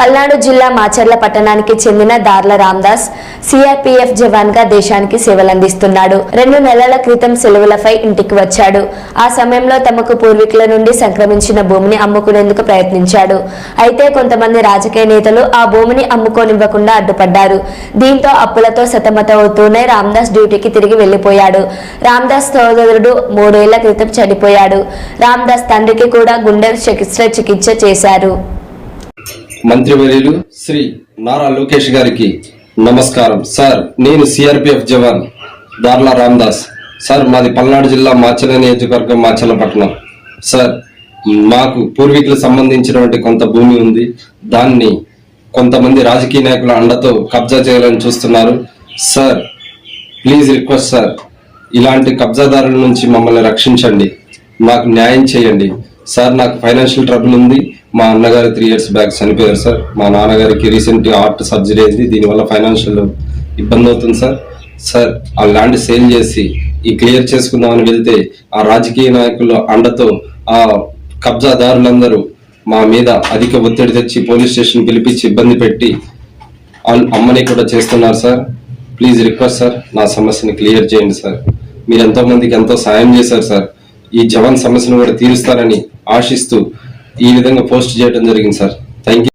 పల్నాడు జిల్లా మాచర్ల పట్టణానికి చెందిన దార్ల రామ్దాస్ సిఆర్పీఎఫ్ జవాన్గా దేశానికి సేవలందిస్తున్నాడు. రెండు నెలల క్రితం సెలవులపై ఇంటికి వచ్చాడు. ఆ సమయంలో తమకు పూర్వీకుల నుండి సంక్రమించిన భూమిని అమ్ముకునేందుకు ప్రయత్నించాడు. అయితే కొంతమంది రాజకీయ నేతలు ఆ భూమిని అమ్ముకోనివ్వకుండా అడ్డుపడ్డారు. దీంతో అప్పులతో సతమతమవుతూనే రామ్దాస్ డ్యూటీకి తిరిగి వెళ్ళిపోయాడు రామ్దాస్ సోదరుడు మూడేళ్ళ క్రితం చనిపోయాడు. రామ్దాస్ తండ్రికి కూడా గుండె చికిత్స చికిత్స చేశారు. మంత్రివర్యులు శ్రీ నారా లోకేష్ గారికి నమస్కారం. సార్ నేను సిఆర్పిఎఫ్ జవాన్ దార్లా రామ్దాస్. సార్ మాది పల్నాడు జిల్లా మాచల నియోజకవర్గం మాచలపట్నం సార్ మాకు పూర్వీకులకు సంబంధించినటువంటి కొంత భూమి ఉంది. దాన్ని కొంతమంది రాజకీయ నాయకుల అండతో కబ్జా చేయాలని చూస్తున్నారు. సార్ ప్లీజ్ రిక్వెస్ట్ సార్ ఇలాంటి కబ్జాదారుల నుంచి మమ్మల్ని రక్షించండి. మాకు న్యాయం చేయండి. సార్ నాకు ఫైనాన్షియల్ ట్రబుల్ ఉంది. మా అన్నగారు త్రీ ఇయర్స్ బ్యాక్ చనిపోయారు సార్ మా నాన్నగారికి రీసెంట్ హార్ట్ సర్జరీ అయింది. దీనివల్ల ఫైనాన్షియల్ ఇబ్బంది అవుతుంది సార్ సార్ ఆ ల్యాండ్ సేల్ చేసి ఈ క్లియర్ చేసుకుందామని వెళ్తే ఆ రాజకీయ నాయకుల అండతో ఆ కబ్జాదారులందరూ మా మీద అధిక ఒత్తిడి తెచ్చి పోలీస్ స్టేషన్ పిలిపించి ఇబ్బంది పెట్టి అన్- అమ్మని కూడా చేస్తున్నారు సార్ ప్లీజ్ రిక్వెస్ట్ సార్ నా సమస్యని క్లియర్ చేయండి సార్ మీరు ఎంతో మందికి ఎంతో సాయం చేశారు సార్ ఈ జవాన్ సమస్యను కూడా తీరుస్తారని ఆశిస్తూ ఈ విధంగా పోస్ట్ చేయడం జరిగింది సార్. Thank you